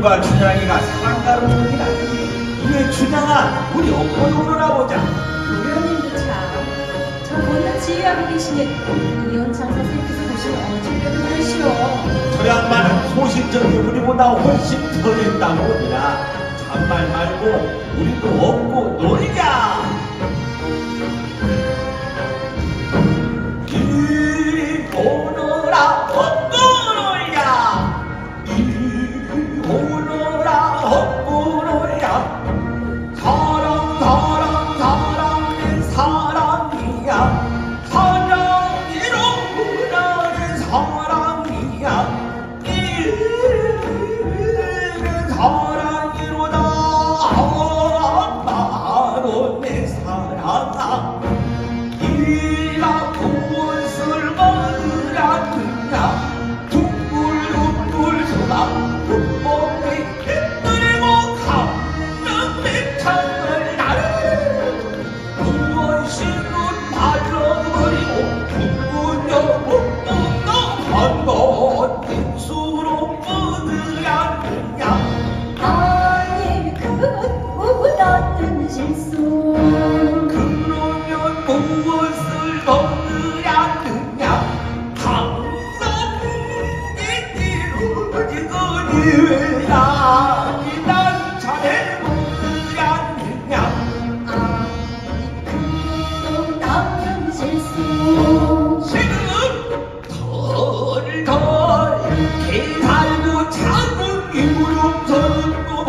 도련님과 춘향이가 사랑가로 오긴 하니 이에 춘향아 우리 업고 놀아보자 도련님도 참. 저 건너 지휘하고 계시는 이현 장사님께서 보시면 어찌되도 그러시오. 저양반은 소신적이 우리보다 훨씬 더 했다고 보니라 잔말 말고 우리도 업고 놀자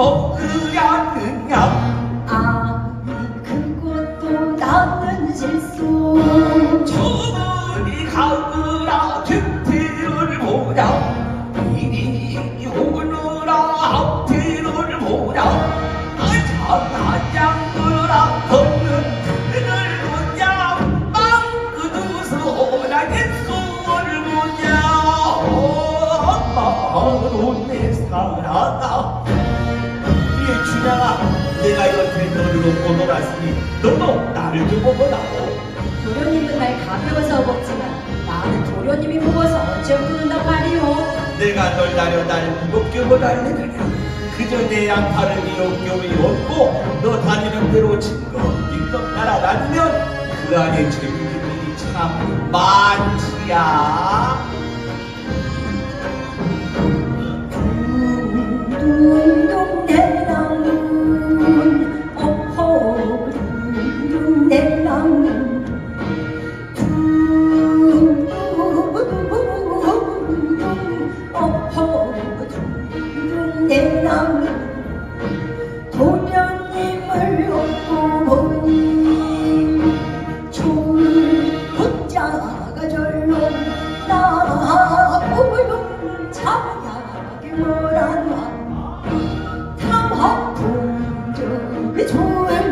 먹으라느냐 아니 그것도 나는 실수. 업고 놀았으니 너도 나를 좀 업어다오. 도련님은 날 가벼워서 먹지만 나는 도련님이 무거워서 어찌 없는단 말이오. 내가 널 다려달 무겁게 못하려느냐 그저 내 양팔을 네 어깨 얹고 너 다니는 대로 징검징검 날아다니면 그 안에 재밌는 일이 참 많지야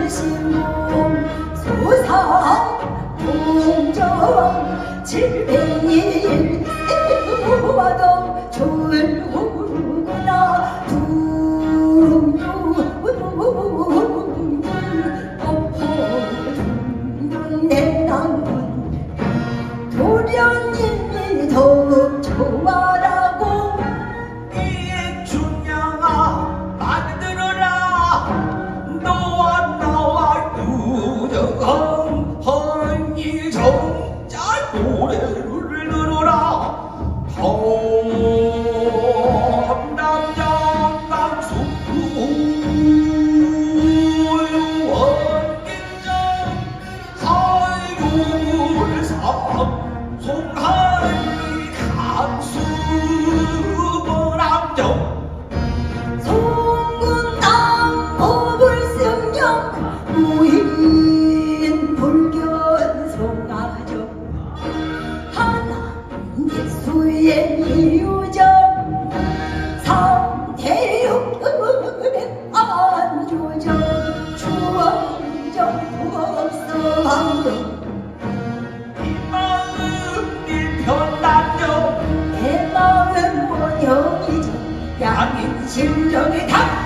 신공 소사 풍정 칠백일 Oh. 예수의 이유정 상대육 안주정 추원정 부업성정. 이 마음 일편단정 내 마음 원형이정 양인 심정이 답